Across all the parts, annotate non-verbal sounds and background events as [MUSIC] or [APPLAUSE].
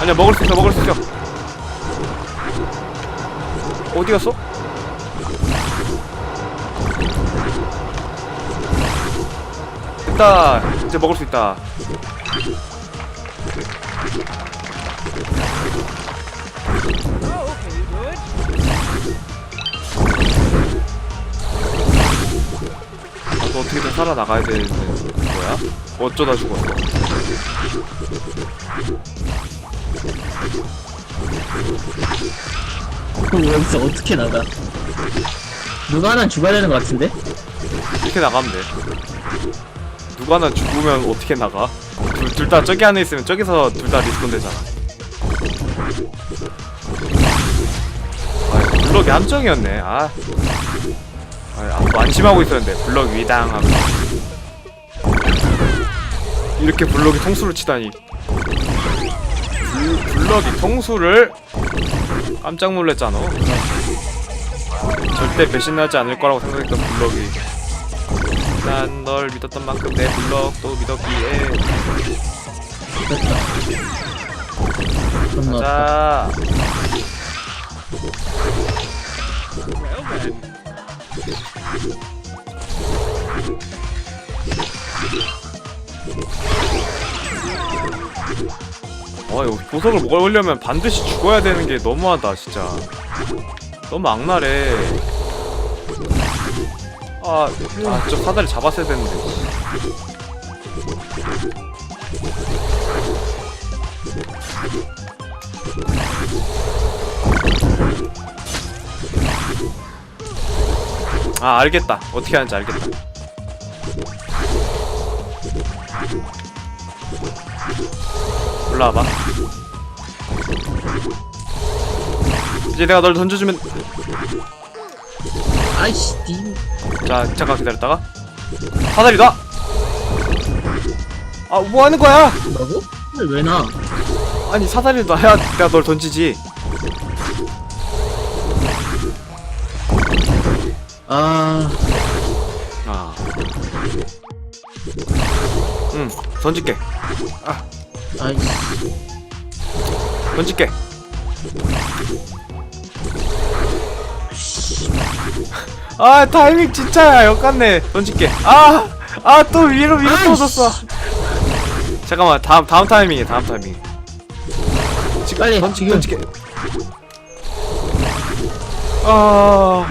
아니야 먹을 수 있어 먹을 수 있어 어디 갔어? 됐다 이제 먹을 수 있다 너 어떻게든 살아나가야 되는 거야? 어쩌다 죽었어 여기서 어떻게 나가? 누가 하나 죽어야 되는 것 같은데? 이렇게 나가면 돼. 누가 하나 죽으면 어떻게 나가? 둘 다 저기 안에 있으면 저기서 둘 다 리스폰 되잖아. 아, 블럭이 함정이었네. 아. 아, 아, 안심하고 있었는데 블럭 위당 하고. 이렇게 블럭이 통수를 치다니. 블, 블럭이 통수를 깜짝 놀랐잖아. 절대 배신하지 않을 거라고 생각했던 블럭이 난 널 믿었던 만큼 내 블럭도 믿었기에 됐다. 존나 아파. 자 와 이거 보석을 먹으려면 반드시 죽어야 되는 게 너무하다 진짜. 너무 악랄해. 아 아저 사다리 잡았어야 되는데. 아 알겠다. 어떻게 하는지 알겠다 올라와봐 이제 내가 널 던져주면 아이씨, 니. 자 잠깐 기다렸다가 사다리 놔! 아 뭐하는 거야! 뭐라고? 왜 나? 아니 사다리 놔야 내가 널 던지지 아, 아. 응, 던질게. 아 이씨. 던질게. [LAUGHS] 아, 타이밍 진짜 역같네. 던질게. 아, 아, 또 위로 위로. 떨어졌어. 잠깐만, 다음 다음 타이밍에 다음 타이밍. 지금 빨리, 던지, 지금. 던질게. 아.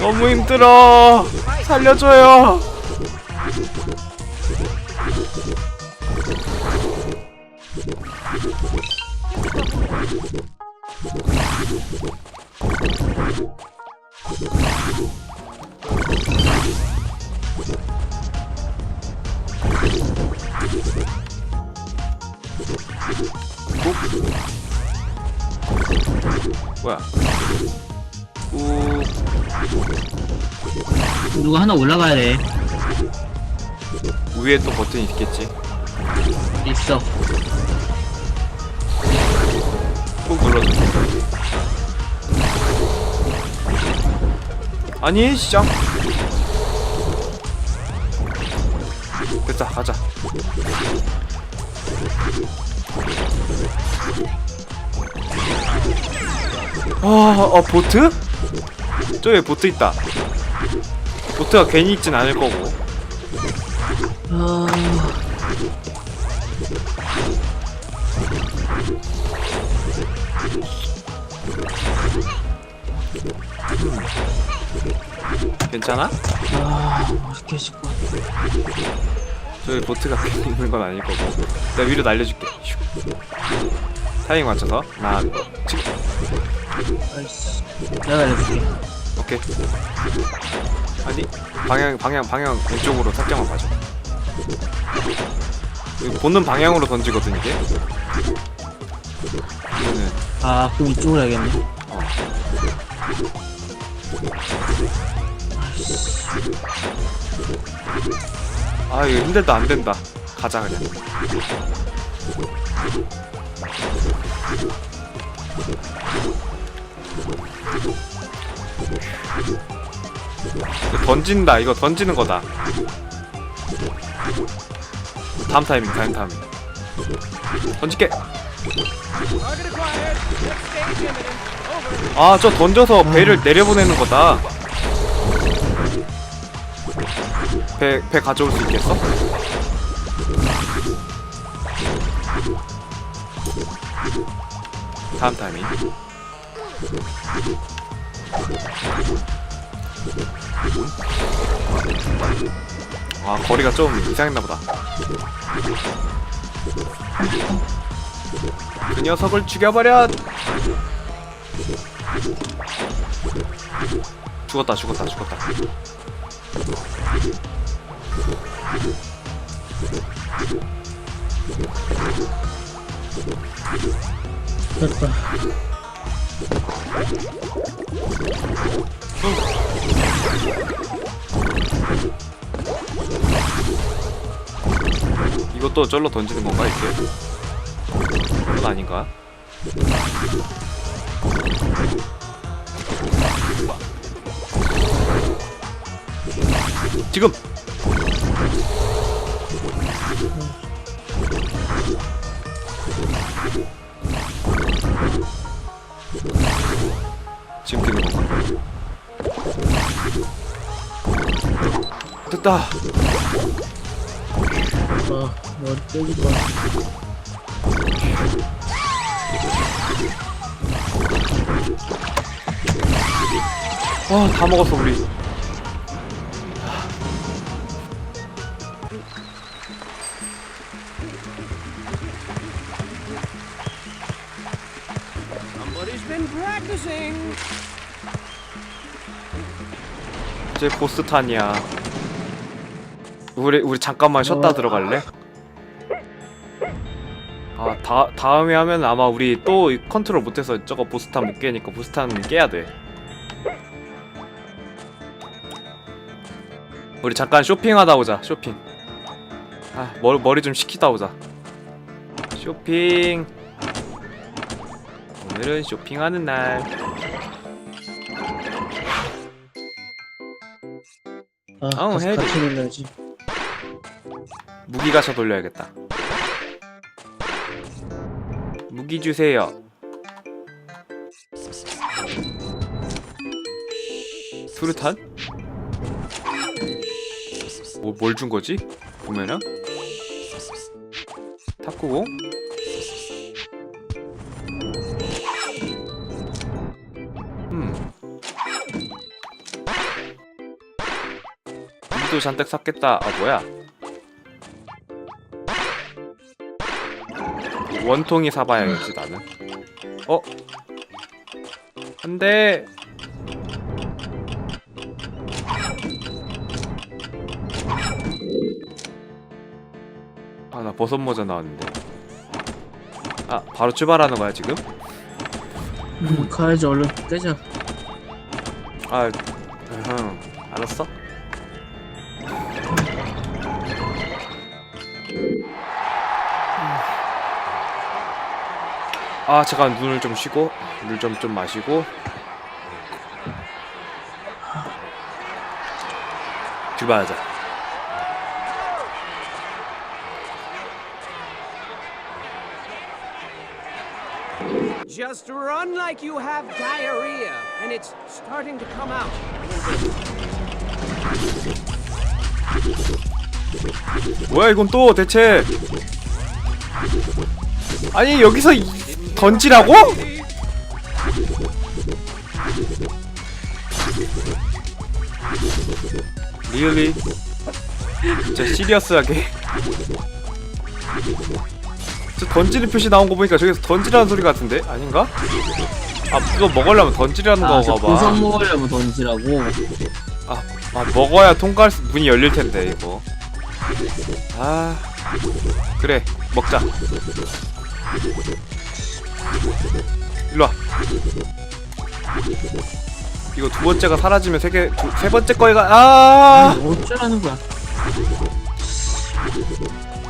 너무 힘들어. 살려줘요. 뭐야? 우 누가 하나 올라가야 돼. 위에 또 버튼이 있겠지. 있어. 아니 시장. 됐다 가자. 아, 어 보트? 저기 보트 있다. 보트가 괜히 있진 않을 거고. 아, 괜찮아? 아, 어떻게 싶고. 저기 보트가 [LAUGHS] 있는 건 아닐 거고. 내가 위로 날려줄게. 슉. 타이밍 맞춰서 하나, 지금 아이씨. 내가 알려줄게. 오케이. 아니 방향 방향 방향 왼쪽으로 살짝만 봐줘. 이거 보는 방향으로 던지거든 이게. 이거는 아, 그럼 이쪽으로 해야겠네. 어. 아 이거 힘들다 안 된다. 가자 그냥. 던진다 이거 던지는 거다. 다음 타이밍 다음 타이밍 던질게 아 저 던져서 배를 내려보내는 거다 배, 배 가져올 수 있겠어? 다음 타이밍. 아 거리가 좀 이상했나 보다. 그 녀석을 죽여버려! 죽었다 죽었다 죽었다 됐다. 이것도 절로 던지는 건가 이게? 그건 아닌가? 지금 지금 뛰는 건가? 됐다. 아, 머리 떼기 봐. 와, 다 먹었어 우리. 이제 보스 탄이야. 우리 우리 잠깐만 쉬었다 어. 들어갈래? 아, 다 다음에 하면 아마 우리 또이 컨트롤 못 해서 저거 보스탄 못 깨니까 보스탄 깨야 돼. 우리 잠깐 쇼핑하다 오자. 쇼핑. 아, 머리 머리 좀 식히다 오자. 쇼핑. 오늘은 쇼핑하는 날. 아, 어, 가서 해야 돼. 같이 놀려야지. 무기 가셔 돌려야겠다. 무기 주세요. 수류탄? 뭐, 뭘 준 거지? 보면은? 탁구공? 무기도 잔뜩 샀겠다. 아, 뭐야? 원통이 사봐야겠지 나는 어? 안돼 아 나 버섯 모자 나왔는데 아 바로 출발하는 거야 지금? 음, 가야지, 얼른 떼자. 아 응, 알았어 아 잠깐 눈을 좀 쉬고 물 좀 좀 마시고 출발하자 Just run like you have diarrhea, and it's starting to come out. 뭐야 이건 또 대체 아니 여기서 이- 던지라고? 리얼리 진짜 시리어스하게 저 던지는 표시 나온 거 보니까 저기서 던지라는 소리 같은데 아닌가? 아 이거 먹으려면 던지라는 아, 저 거가 보석 봐. 먹으려면 던지라고. 아, 아 먹어야 통과할 수- 문이 열릴 텐데 이거. 아 그래 먹자. 일로 와. 이거 두 번째가 사라지면 세 개, 두, 세 번째 거가 아 아, 어쩌라는 거야.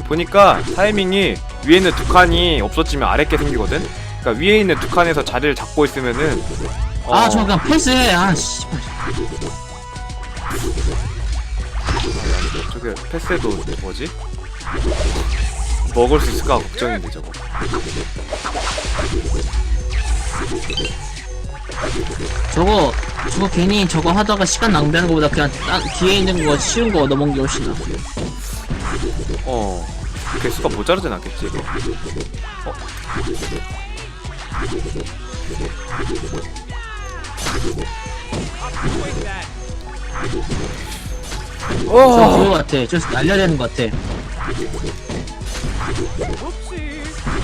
보니까 타이밍이 위에 있는 두 칸이 없어지면 아래 게 생기거든. 그러니까 위에 있는 두 칸에서 자리를 잡고 있으면은 어, 아, 저 그냥 패스해. 아, 씨발. 저게 패스해도 뭐지? 먹을 수 있을까 걱정인데 저거 저거 저거 괜히 저거 하다가 시간 낭비하는 것보다 그냥 딴, 뒤에 있는 거 쉬운 거 넘어온 게 훨씬 나. 어 개수가 모자르진 않겠지 이거 that. 저어 그거 같아. 저 날려야 되는 것 같아.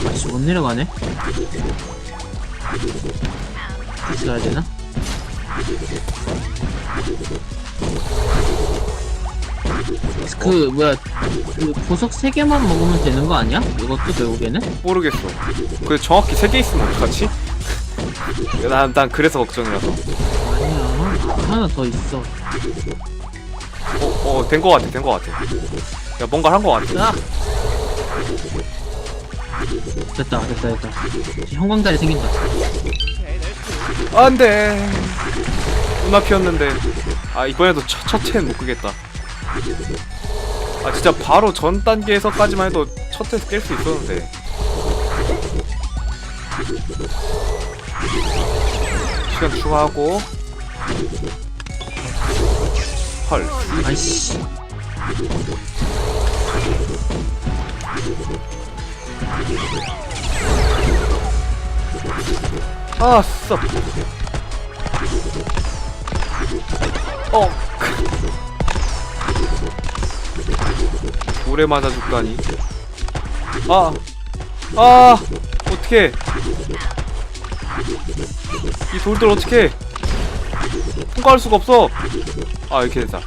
아씨 못 내려가네. 같이 가야 되나? 그 뭐야 그 보석 세 개만 먹으면 되는 거 아니야? 이것도 결국에는? 모르겠어 그 정확히 세 개 있으면 어떡하지? [LAUGHS] 난, 난 그래서 걱정이라서 아니야 하나 더 있어. 어, 어, 된 거 같아, 된 거 같아. 야, 뭔가 한 거 같아. 아! 됐다 됐다 됐다. 형광다리 생긴다. Okay, there's two. 안 돼. 눈앞이었는데. 아, 이번에도 첫, 첫 회는 못 끄겠다. 아, 진짜 바로 전 단계에서까지만 해도 첫 회에서 깰 수 있었는데. 시간 추가하고. 헐. 아이씨. 아, 썩. 어. 돌에 맞아 죽다니. 아, 아, 어떻게? 이 돌들 어떻게? 통과할 수가 없어. 아, 이렇게 됐다.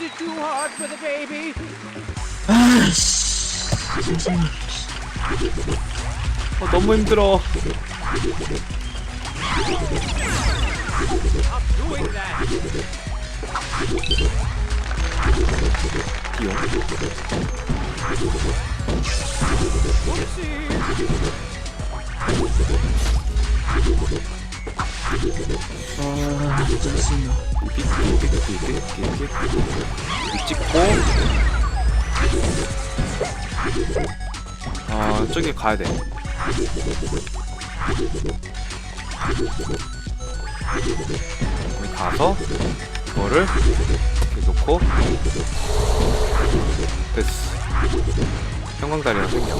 Was it too hard for the baby? 세상에. 어, 너무 힘들어. I'm doing that. 비용. Whoopsie. 아, 짜증나. 찍고. 아, 저기 가야 돼. 여기 가서 이거를 이렇게 놓고 됐어. 형광다리가 생겨.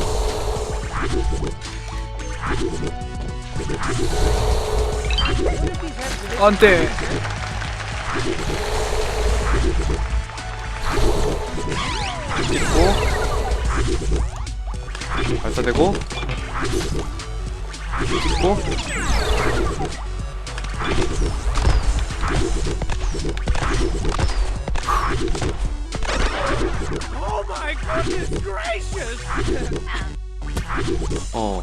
안 돼. 찍고 발사되고 찍고 Oh! 어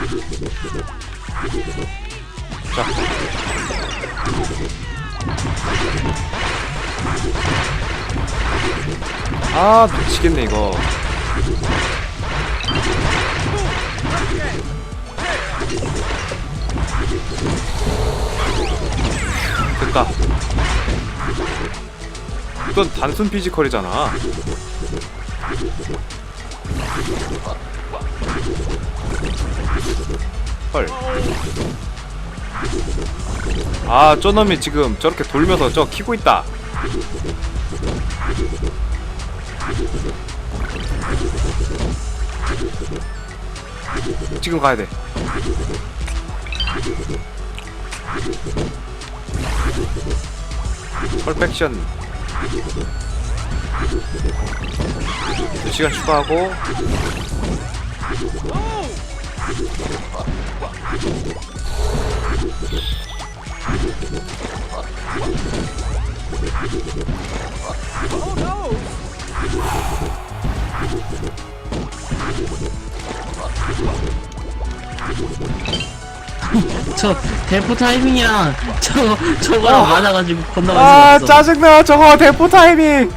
자. 아 미치겠네 이거. 됐다. 이건 단순 피지컬이잖아 헐. 아, 저놈이 지금 저렇게 돌면서 저 키고 있다. 지금 가야 돼. 펄펙션. 두 시간 추가하고! 저 대포 타이밍이랑 저 저거랑 아. 맞아가지고 건너갈 아 없어. 짜증나 저거 대포 타이밍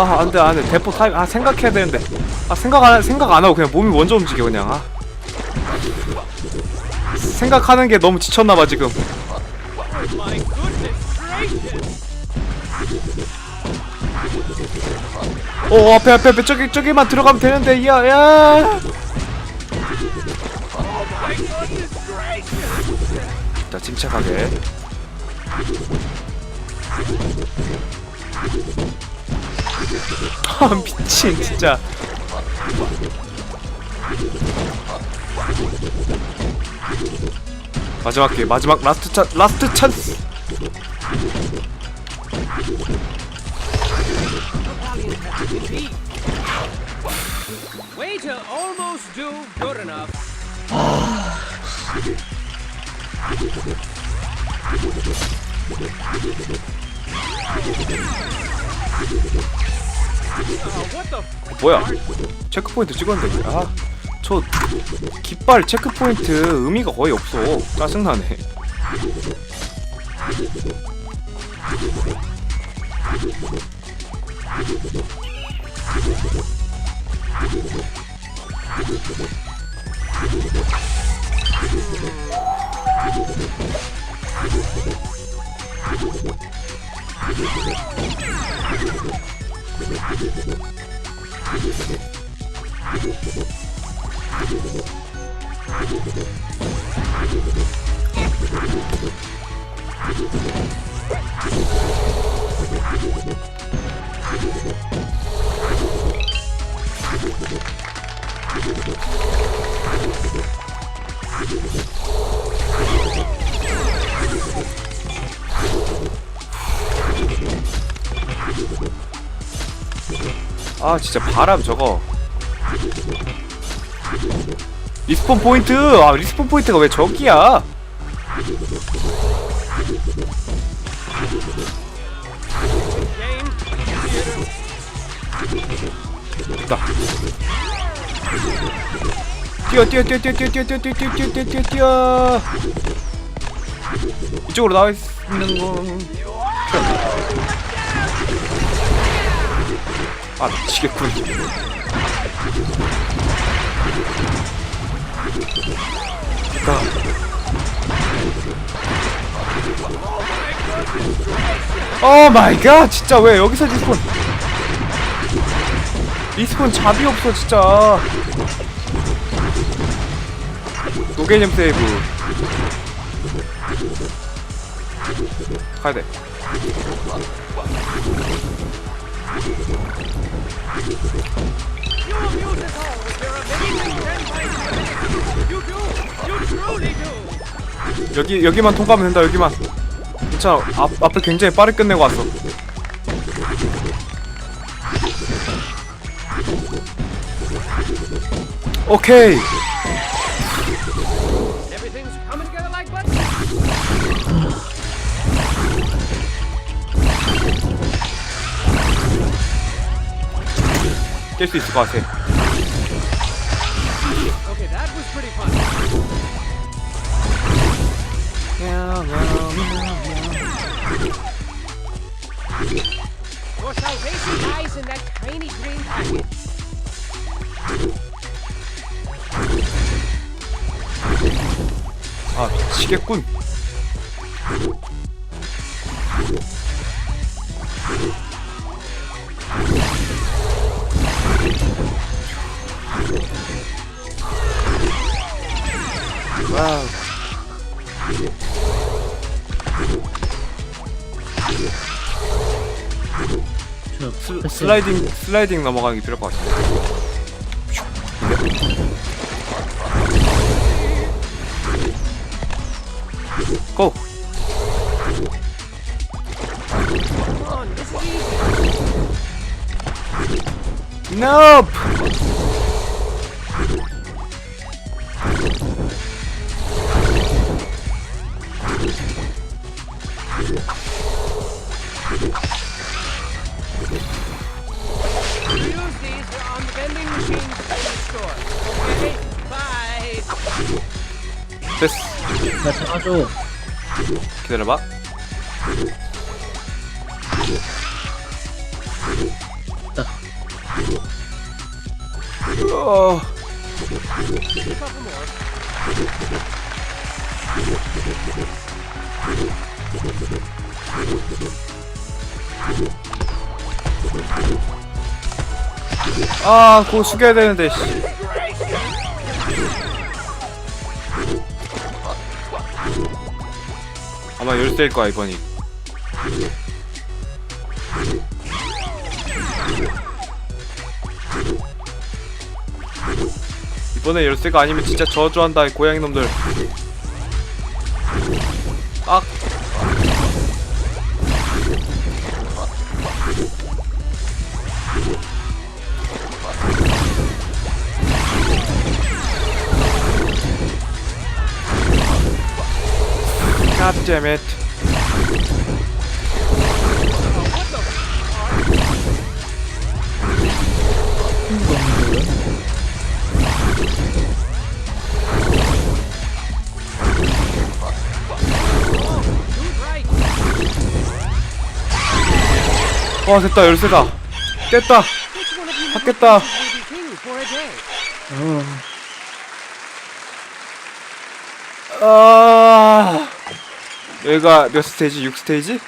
아 안돼 안돼 대포 타임 아 생각해야 되는데. 아 생각 안 생각 안 하고 그냥 몸이 먼저 움직여 그냥. 아. 생각하는 게 너무 지쳤나봐 지금! 오 앞에 앞에 앞에 저기 저기만 들어가면 되는데 야야. 자 침착하게 아 미친 진짜. 마지막 기회 마지막 라스트 찬 라스트 찬스 뭐야? 체크포인트 찍었는데 아 저 깃발 체크포인트 의미가 거의 없어. 짜증나네 you 아 진짜 바람 저거 리스폰 포인트 아 리스폰 포인트가 왜 저기야? 됐다 뛰어 뛰어 뛰어 뛰어 뛰어 뛰어 뛰어 뛰어 뛰어 뛰어 뛰어 뛰어 이쪽으로 나와 있는 건 아 미치겠군. 됐다 오 마이 갓 진짜 왜 여기서 리스폰? 리스폰 잡이 없어 진짜. 노개념 세이브 가야돼 여기 여기만 통과하면 된다 여기만. 진짜 앞, 앞을 굉장히 빠르게 끝내고 왔어. 오케이. 깰 수 있을 것 같아 lies in that tiny green packet. 아 미치겠군 와우 슬라이딩 슬라이딩 넘어가는 게 필요할 것 같아 고! Nope! 나 잡아줘. 어, couple more. 아, 그거 숙여야 되는데. 씨. 아마 열쇠일 거야 이번이. 이번에 열쇠가 아니면 진짜 저주한다 이 고양이 놈들. 아. God damn it. Do it right. 와 됐다 열쇠다. 깼다. Day? 어, 아. 여기가 몇 스테이지? 6 스테이지?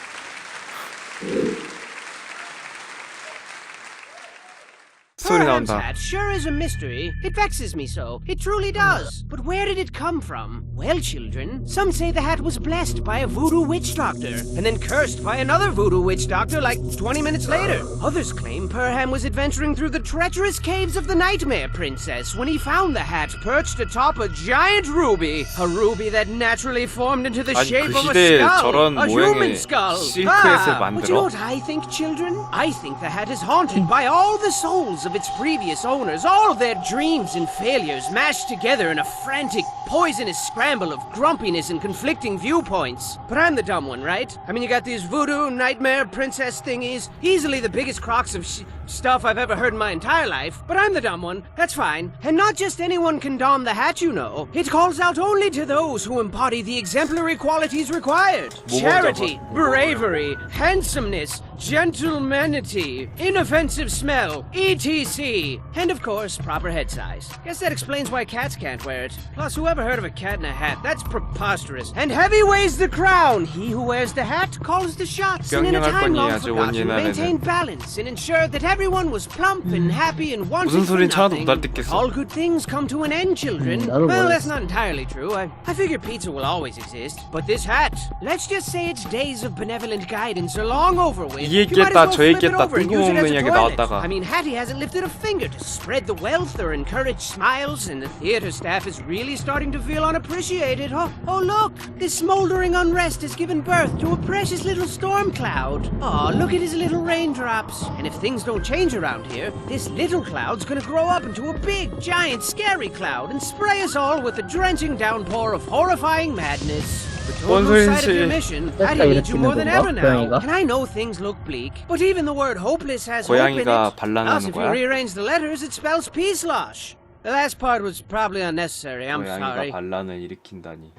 소리 Perham's 나온다. hat sure is a mystery. It vexes me so. It truly does. But where did it come from? Well, children, some say the hat was blessed by a voodoo witch doctor, and then cursed by another voodoo witch doctor like 20 minutes later. Others claim Perham was adventuring through the treacherous caves of the Nightmare Princess when he found the hat perched atop a giant ruby. A ruby that naturally formed into the 아니, shape 그 of a 시대에 skull. 저런 a 모양의 human skull. 실크햇을 ah, but you know 만들어? what I think, children? I think the hat is haunted by all the souls of its previous owners, all of their dreams and failures mashed together in a frantic, poisonous scramble of grumpiness and conflicting viewpoints. But I'm the dumb one, right? I mean, you got these voodoo nightmare princess thingies, easily the biggest crocks of sh- stuff I've ever heard in my entire life, but I'm the dumb one. That's fine. And not just anyone can don the hat, you know. It calls out only to those who embody the exemplary qualities required. Charity, bravery, handsomeness, gentlemanity, inoffensive smell, etc. And of course, proper head size. Guess that explains why cats can't wear it. Plus, whoever heard of a cat in a hat? That's preposterous. And heavy weighs the crown. He who wears the hat calls the shots. And in a time long forgotten, maintain balance and ensure that everyone was plump and happy and wanted 무슨 for 소린 하나도 nothing. 못 알아듣겠어. All good things come to an end, children. 음, 나도 well, 몰랐어. that's not entirely true. I, I figure pizza will always exist. But this hat, let's just say its days of benevolent guidance are long over with. 이 You might 얘기했다, as 저 well flip it 얘기했다, over and use it as 뜬금없는 a 이야기 toilet. 나왔다가. I mean, Hattie hasn't lifted a finger to spread the wealth or encourage smiles, and the theater staff is really starting to feel unappreciated. Oh, oh look! This smoldering unrest has given birth to a precious little storm cloud. Oh, look at his little raindrops. And if things don't change around here, this little cloud's gonna grow up into a big, giant, scary cloud and spray us all with a drenching downpour of horrifying madness. The 뭔 total side of your 소린지. mission, 뺐다 Hattie needs you more than 일으키는 ever 건가, now. 고양이가? And I know things look bleak, but even the word hopeless has hope in 고양이가 it. 반란하는 Plus, if you 거야? rearrange the letters, it spells peace losh. The last part was probably unnecessary. I'm 고양이가 sorry. 반란을 일으킨다니.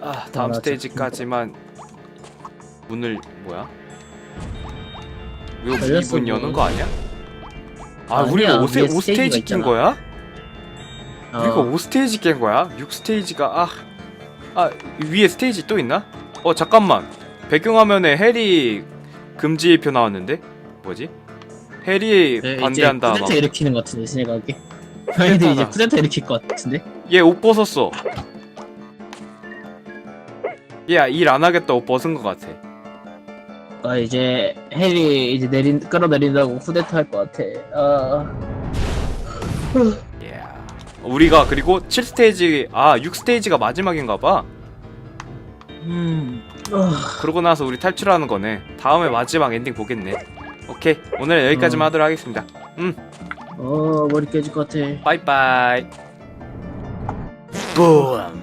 아 다음 나 스테이지까지만 문을 뭐야? 이거 열렸어, 문 여는 문. 거 아니야? 아 아니야, 우리가 5, 위에 오 스테이지 스테이지가 낀 있잖아. 거야? 우리가 어, 5 스테이지 깬 거야? 6 스테이지가 아, 아 위에 스테이지 또 있나? 어 잠깐만 배경화면에 해리 금지표 나왔는데 뭐지? 해리 네, 반대한다 이제 막. 쿠데타 일으키는 것 같은데 생각하기. 저희도 이제 쿠데타 일으킬 것 같은데. 얘 옷 벗었어. 얘 일 안 하겠다 옷 벗은 것 같아. 아 이제 해리 이제 내린 끌어내린다고 쿠데타 할 것 같아. 아 예. 우리가 그리고 7 스테이지 아 6 스테이지가 마지막인가 봐. 음. 아, 그러고 나서 우리 탈출하는 거네. 다음에 마지막 엔딩 보겠네. 오케이 오늘 여기까지만 어. 하도록 하겠습니다. 음 어 머리 깨질 것 같아. 빠이빠이. 뿜.